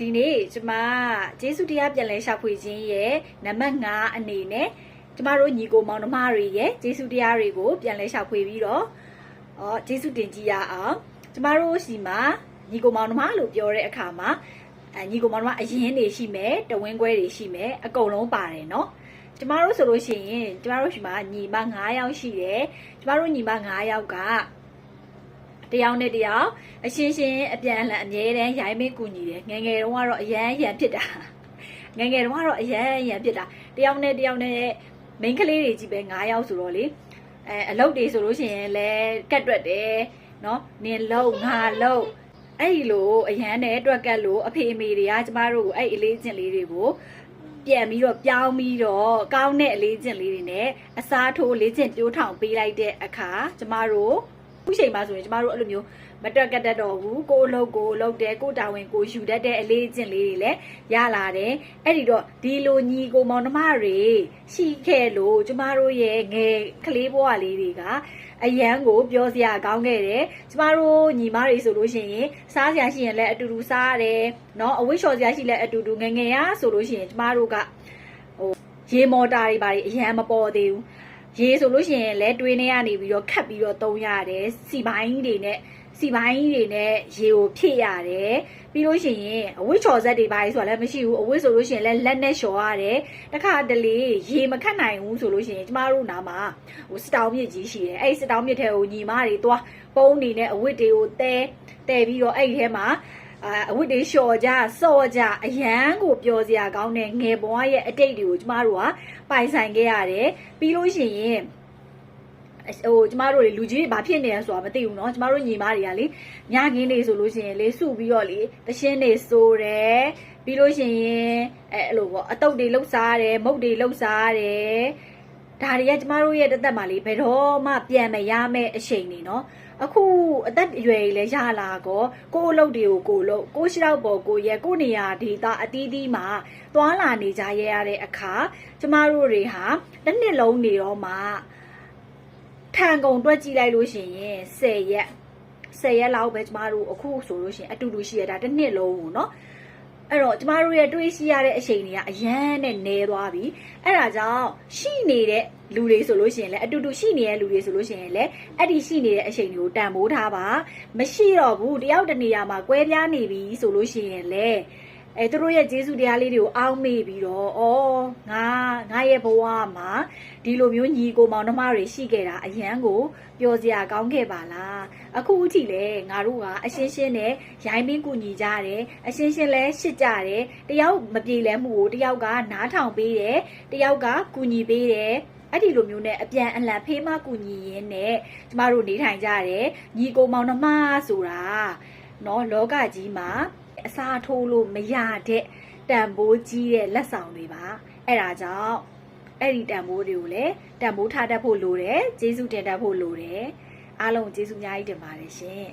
ဒီနေ့ကျမဂျေစုတရားပြန်လဲရှာဖွေခြင်းရဲ့နံပါတ်5အနေနဲ့ကျမတို့ညီကိုမောင်နှမတွေရဲ့ဂျေစုတရားတွေကိုပြန်လဲရှာဖွေပြီးတော့အော်ဂျေစုတင်ကြည့်ရအောင်ကျမတို့စီမှာညီကိုမောင်နှမလို့ပြောတဲ့အခါမှာအဲညီကိုမောင်နှမအရင်တွေရှိမယ်တဝင်းခွဲတွေရှိမယ်အကုန်လုံးပါတယ်နော်ကျမတို့ဆိုလို့ရှိရင်ကျမတို့ရှိမှာညီမ9ယောက်ရှိတယ်ကျမတို့ညီမ9ယောက်က တယောက်နဲ့တယောက်အရှင်းရှင်းအပြန်အလှန်အမြဲတမ်းရိုင်းမင်းကူညီတယ်ငယ်ငယ်တုန်းကတော့အရန်ရန်ဖြစ်တာငယ်ငယ်တုန်းကတော့အရန်ရန်ဖြစ်တာတယောက်နဲ့တယောက်နဲ့မိန်းကလေးတွေကြီးပဲ9ယောက်ဆိုတော့လေအဲအလုပ်တွေဆိုလို့ရှိရင်လည်းကတ်တွက်တယ်နော်နင်လုံးငါလုံးအဲ့ဒီလိုအရန်နဲ့တွက်ကတ်လို့အဖေအမေတွေကကျမတို့ကိုအဲ့အလေးချင်းလေးတွေကိုပြန်ပြီးတော့ပြောင်းပြီးတော့ကောင်းတဲ့အလေးချင်းလေးတွေနဲ့အစားထိုးလေးချင်းတိုးထောင်ပေးလိုက်တဲ့အခါကျမတို့ ခုချိန်မှာဆိုရင်ကျမတို့အဲ့လိုမျိုးမတွက်ကတ်တတ်တော့ဘူးကိုယ်အလုပ်ကိုယ်လုပ်တယ်ကိုယ်တာဝန်ကိုယ်ယူတတ်တဲ့အလေးအကျင့်လေးတွေလည်းရလာတယ်အဲ့ဒီတော့ဒီလိုညီကိုမောင်နှမတွေရှိခဲ့လို့ကျမတို့ရဲ့ငယ်ကလေးဘဝလေးတွေကအရန်ကိုပြောစရာကောင်းခဲ့တယ်ကျမတို့ညီမတွေဆိုလို့ရှိရင်စားစရာရှိရင်လည်းအတူတူစားရတယ်เนาะအဝိရှော်စရာရှိလည်းအတူတူငယ်ငယ်ရဆိုလို့ရှိရင်ကျမတို့ကဟိုရေမော်တာတွေပါအရန်မပေါ်သေးဘူး ရေဆိုလို့ရှိရင်လဲတွင်းထဲကနေပြီးတော့ခတ်ပြီးတော့သုံးရတယ်စီပိုင်းတွေနဲ့စီပိုင်းတွေနဲ့ရေကိုဖြည့်ရတယ်ပြီးလို့ရှိရင်အဝတ်ချော်ဆက်တွေပါလေဆိုတာလည်းမရှိဘူးအဝတ်ဆိုလို့ရှိရင်လည်းလက်နဲ့လျှော်ရတယ်တခါတလေရေမခတ်နိုင်ဘူးဆိုလို့ရှိရင်ကျမတို့နာမှာဟိုစတောင်းမြစ်ကြီးရှိတယ်အဲ့ဒီစတောင်းမြစ်ထဲကိုညီမတွေသွားပုံးနေနဲ့အဝတ်တွေကိုတဲတဲပြီးတော့အဲ့ဒီထဲမှာ အာအဝတ်တွေလျှော်ကြစော့ကြအရန်ကိုပျော်စရာကောင်းတဲ့ငယ်ဘဝရဲ့အတိတ်တွေကိုကျမတို့ကပိုင်ဆိုင်ခဲ့ရတယ်ပြီးလို့ရှိရင်ဟိုကျမတို့တွေလူကြီးတွေဘာဖြစ်နေလဲဆိုတာမသိဘူးเนาะကျမတို့ညီမတွေကလေညခင်းနေဆိုလို့ရှိရင်လေစုပြီးတော့လေတရှင်းနေစိုးတယ်ပြီးလို့ရှိရင်အဲအဲ့လိုပေါ့အတုပ်တွေလှုပ်စားရတယ်မုတ်တွေလှုပ်စားရတယ်ဒါတွေကကျမတို့ရဲ့တက်တက်မှာလေဘယ်တော့မှပြန်မရမယ့်အချိန်နေเนาะ အခုအသက်အရွယ်ကြီးလည်းရလာကောကိုအလုပ်တွေကိုကိုလုပ်ကိုရှိတော့ပေါ်ကိုရဲ့ကိုနေရာဒေသအသီးသီးမှာသွာလာနေကြရတဲ့အခါကျမတို့တွေဟာတစ်နှစ်လုံးနေတော့မှထန်ကုန်တွက်ကြည့်လိုက်လို့ရှိရင်10ရက်10ရက်လောက်ပဲကျမတို့အခုဆိုလို့ရှိရင်အတူတူရှိရတာတစ်နှစ်လုံးပေါ့နော် အဲ့တော့ကျမတို့ရဲ့တွေးရှိရတဲ့အချိန်တွေကအရန်နဲ့နေသွားပြီအဲ့ဒါကြောင့်ရှိနေတဲ့လူတွေဆိုလို့ရှိရင်လည်းအတူတူရှိနေတဲ့လူတွေဆိုလို့ရှိရင်လည်းအဲ့ဒီရှိနေတဲ့အချိန်တွေကိုတန်ဖိုးထားပါမရှိတော့ဘူးတယောက်တနေရာမှာကွဲပြားနေပြီဆိုလို့ရှိရင်လည်း အဲသူတို့ရဲ့ဂျေစုတရားလေးတွေကိုအောင်းမေ့ပြီးတော့ဩငါငါရဲ့ဘဝမှာဒီလိုမျိုးညီကိုမောင်နှမတွေရှိခဲ့တာအရန်ကိုပျော်စရာကောင်းခဲ့ပါလားအခုအထိလည်းငါတို့ကအရှင်းရှင်းနဲ့ရိုင်းပင်းကူညီကြတယ်အရှင်းရှင်းလဲရှစ်ကြတယ်တယောက်မပြေလဲမှုကိုတယောက်ကနားထောင်ပေးတယ်တယောက်ကကူညီပေးတယ်အဲ့ဒီလိုမျိုးနဲ့အပြန်အလှန်ဖေးမကူညီရင်းနဲ့ကျမတို့နေထိုင်ကြတယ်ညီကိုမောင်နှမဆိုတာနော်လောကကြီးမှာ အစားထိုးလို့မရတဲ့တန်ဖိုးကြီးတဲ့လက်ဆောင်တွေပါအဲ့ဒါကြောင့်အဲ့ဒီတန်ဖိုးတွေကိုလည်းတန်ဖိုးထားတတ်ဖို့လိုတယ်ကျေးဇူးတင်တတ်ဖို့လိုတယ်အားလုံးကျေးဇူးအများကြီးတင်ပါတယ်ရှင်